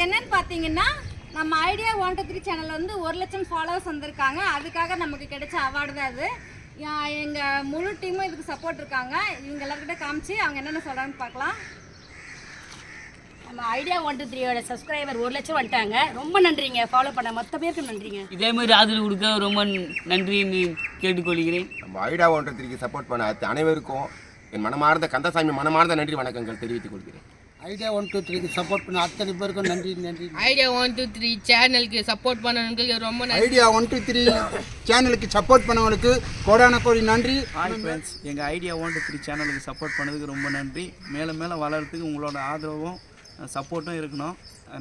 இது என்னன்னு பார்த்தீங்கன்னா நம்ம idea one two three channel வந்து ஒரு லட்சம் ஃபாலோவர்ஸ் வந்திருக்காங்க. அதுக்காக நமக்கு கிடைச்ச அவார்டு தான் அது. யா- எங்க முழு டீமும் இதுக்கு சப்போர்ட் இருக்காங்க. இவங்க எல்லாருக்கிட்ட காமிச்சு அவங்க என்னென்ன சொல்றாங்கன்னு பார்க்கலாம் நம்ம ஐடியா ஒன் டூ த்ரீயோட சப்ஸ்கிரைபர் ஒரு லட்சம் வந்துட்டாங்க. ரொம்ப நன்றிங்க. ஃபாலோ பண்ண மொத்த பேருக்கு நன்றிங்க. இதே மாதிரி ஆதரவு கொடுக்க ரொம்ப நன்றின்னு கேட்டுக்கொள்கிறேன். நம்ம ஐடியா ஒன்றத்திற்கு சப்போர்ட் பண்ண அனைவருக்கும் என் மனமார்ந்த கந்தசாமி மனமார்ந்த நன்றி வணக்கங்கள் தெரிவித்துக் கொள்கிறேன். ஐடியா ஒன் டூ த்ரீக்கு சப்போர்ட் பண்ண. அத்தனை பேருக்கும் நன்றி நன்றி. ஐடியா ஒன் டூ த்ரீ சேனலுக்கு சப்போர்ட் பண்ணவங்களுக்கு ரொம்ப நன்றி. ஐடியா ஒன் டூ த்ரீ சேனலுக்கு சப்போர்ட் பண்ணவங்களுக்கு கோடான கோடி நன்றி. ஹாய் ஃப்ரெண்ட்ஸ் எங்கள் ஐடியா ஒன் டூ த்ரீ சேனலுக்கு சப்போர்ட் பண்ணதுக்கு ரொம்ப நன்றி. மேலும் மேலும் வளர்கிறதுக்கு உங்களோட ஆதரவும் சப்போர்ட்டும் இருக்கணும்.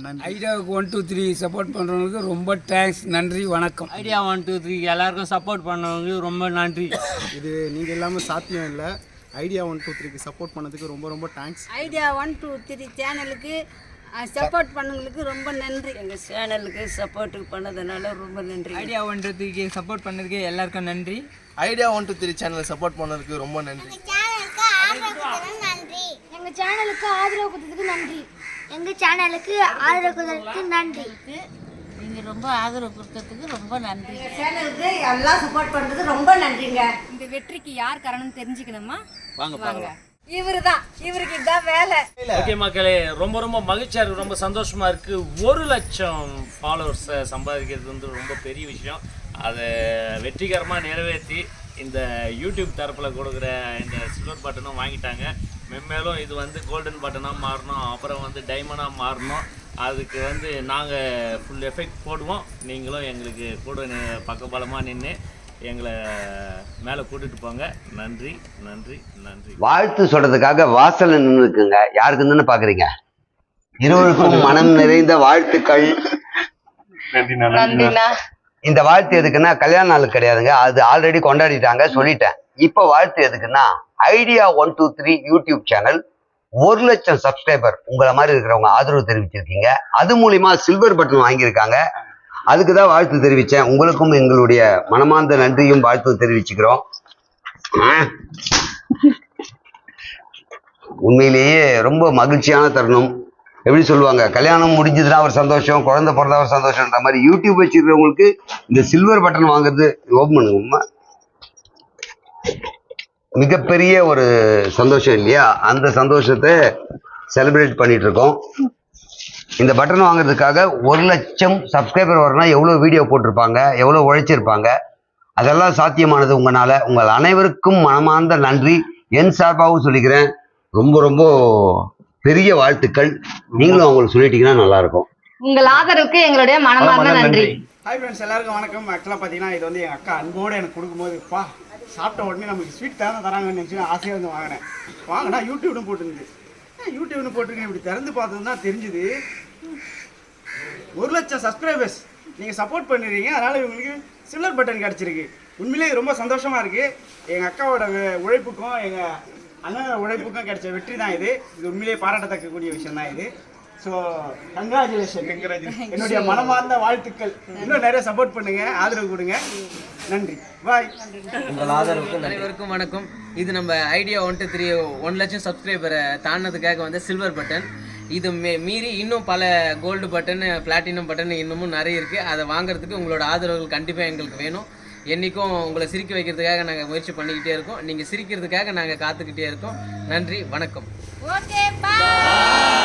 நன்றி. ஐடியாவுக்கு ஒன் டூ த்ரீ சப்போர்ட் பண்ணுறவங்களுக்கு ரொம்ப தேங்க்ஸ் நன்றி வணக்கம். ஐடியா ஒன் டூ த்ரீ எல்லாருக்கும் சப்போர்ட் பண்ணவங்க ரொம்ப நன்றி. இது நீங்கள் இல்லாமல் சாத்தியம் இல்லை. ஐடியா ஒன் டூ த்ரீக்கு சப்போர்ட் பண்ணதுக்கு ரொம்ப ரொம்ப thanks idea one two three சேனலுக்கு சப்போர்ட் பண்ணவங்களுக்கு ரொம்ப நன்றி. எங்கள் சேனலுக்கு சப்போர்ட் பண்ணதுனால ரொம்ப நன்றி. ஐடியா ஒன் டூ த்ரீக்கு சப்போர்ட் பண்ணதுக்கு எல்லாருக்கும் நன்றி. Idea one two three channel support பண்ணதுக்கு ரொம்ப நன்றி. எங்க சேனலுக்கு ஆதரவு கொடுத்ததுக்கு நன்றி. எங்க சேனலுக்கு ஆதரவு கொடுத்ததுக்கு நன்றி. நீங்கள் ரொம்ப ஆதரவு கொடுத்ததுக்கு ரொம்ப நன்றி. சேனலுக்கு எல்லாம் சப்போர்ட் பண்றது ரொம்ப நன்றிங்க. இந்த வெற்றிக்கு யார் காரணம் தெரிஞ்சுக்கணுமா? வாங்க இவரு தான் இவருக்கு இதான் வேலை. ஓகே மக்களே ரொம்ப ரொம்ப மகிழ்ச்சியாக இருக்குது ரொம்ப சந்தோஷமா இருக்கு. ஒரு லட்சம் ஃபாலோவர்ஸை சம்பாதிக்கிறது வந்து ரொம்ப பெரிய விஷயம். அதை வெற்றிகரமாக நிறைவேற்றி இந்த யூடியூப் தரப்பில் கொடுக்குற இந்த சில்வர் பட்டனும் வாங்கிட்டாங்க. மென்மேலும் இது வந்து கோல்டன் பட்டனாக மாறணும். அப்புறம் வந்து டைமண்டாக மாறணும். அதுக்கு வந்து நாங்கள் ஃபுல் எஃபெக்ட் போடுவோம். நீங்களும் எங்களுக்கு கூட பக்கபலமாக நின்று எங்களை மேலே கூட்டிகிட்டு போங்க. நன்றி நன்றி நன்றி. வாழ்த்து சொல்றதுக்காக வாசல்ல நின்று இருக்குங்க. யாருக்குன்னு பாக்குறீங்க? இருவருக்கும் மனம் நிறைந்த வாழ்த்துக்கள். இந்த வாழ்த்து எதுக்குன்னா கல்யாண நாள் கிடையாதுங்க. அது ஆல்ரெடி கொண்டாடிட்டாங்க சொல்லிட்டேன். இப்போ வாழ்த்து எதுக்குன்னா idea one two three YouTube channel. ஒரு லட்சம் சப்ஸ்கிரைபர் உங்களை மாதிரி இருக்கிறவங்க ஆதரவு தெரிவிச்சிருக்கீங்க. அது மூலியமா சில்வர் பட்டன் வாங்கியிருக்காங்க. அதுக்கு தான் வாழ்த்து தெரிவித்தேன் உங்களுக்கும் எங்களுடைய மனமார்ந்த நன்றியும் வாழ்த்து தெரிவிச்சுக்கிறோம். ஆ. உண்மையிலேயே ரொம்ப மகிழ்ச்சியான தருணம். எப்படி சொல்லுவாங்க? கல்யாணம் முடிஞ்சதுன்னா ஒரு சந்தோஷம் குழந்தை பிறந்தா ஒரு சந்தோஷம்ன்ற மாதிரி யூடியூப் வச்சுருக்கிறவங்களுக்கு இந்த சில்வர் பட்டன் வாங்குறது ஓப்பன் பண்ணுங்க உண்மை. மிகப்பெரிய ஒரு சந்தோஷம் இல்லையா? அந்த சந்தோஷத்தை செலிப்ரேட் பண்ணிட்டு இருக்கோம் இந்த பட்டன் வாங்குறதுக்காக ஒரு லட்சம் சப்ஸ்கிரைபர் வரணும் எவ்வளோ வீடியோ போட்டிருப்பாங்க? எவ்வளோ உழைச்சிருப்பாங்க? அதெல்லாம் சாத்தியமானது உங்களால். உங்கள் அனைவருக்கும் மனமார்ந்த நன்றி. என் சார்பாகவும் சொல்லிக்கிறேன். ரொம்ப ரொம்ப பெரிய வாழ்த்துக்கள். நீங்களும் அவங்களுக்கு சொல்லிட்டீங்கன்னா நல்லா இருக்கும் உங்கள் ஆதரவுக்கு எங்களுடைய மனமார்ந்த நன்றி. ஹாய் ஃப்ரெண்ட்ஸ் எல்லாருக்கும் வணக்கம். ஆக்சுவலாக பார்த்தீங்கன்னா இது வந்து எங்கள் அக்கா அன்போடு எனக்கு கொடுக்கும்போது பா சாப்பிட்ட உடனே நமக்கு ஸ்வீட் தானே தராங்கன்னு நினச்சி ஆசையாக வந்து வாங்கினேன் வாங்கினா யூடியூப்னு போட்டுருந்து யூடியூப்னு போட்டிருக்கேன் இப்படி திறந்து பார்த்தது தான் தெரிஞ்சுது. ஒரு லட்சம் சப்ஸ்கிரைபர்ஸ் நீங்கள் சப்போர்ட் பண்ணுறீங்க அதனால் இவங்களுக்கு சில்வர் பட்டன் கிடச்சிருக்கு. உண்மையிலேயே ரொம்ப சந்தோஷமாக இருக்குது எங்கள் அக்காவோட உழைப்புக்கும் எங்கள் அண்ணனோட உழைப்புக்கும் கிடைச்ச வெற்றி தான் இது. இது உண்மையிலேயே பாராட்டத்தக்கக்கூடிய விஷயம் தான் இது. ஸோ கங்க்ராச்சுலேஷன் என்னுடைய மனமார்ந்த வாழ்த்துக்கள். இன்னும் நிறைய சப்போர்ட் பண்ணுங்க ஆதரவு கொடுங்க. நன்றி. பாய் அனைவருக்கும் வணக்கம். இது நம்ம idea one two three one லட்சம் சப்ஸ்கிரைபரை தாண்டதுக்காக வந்து சில்வர் பட்டன் இது மே மீறி இன்னும் பல கோல்டு பட்டன் பிளாட்டினம் பட்டன் இன்னமும் நிறைய இருக்குது அதை வாங்குறதுக்கு உங்களோட ஆதரவுகள் கண்டிப்பாக எங்களுக்கு வேணும். என்றைக்கும் உங்களை சிரிக்க வைக்கிறதுக்காக நாங்கள் முயற்சி பண்ணிக்கிட்டே இருக்கோம். நீங்கள் சிரிக்கிறதுக்காக நாங்கள் காத்துக்கிட்டே இருக்கோம். நன்றி வணக்கம். Okay bye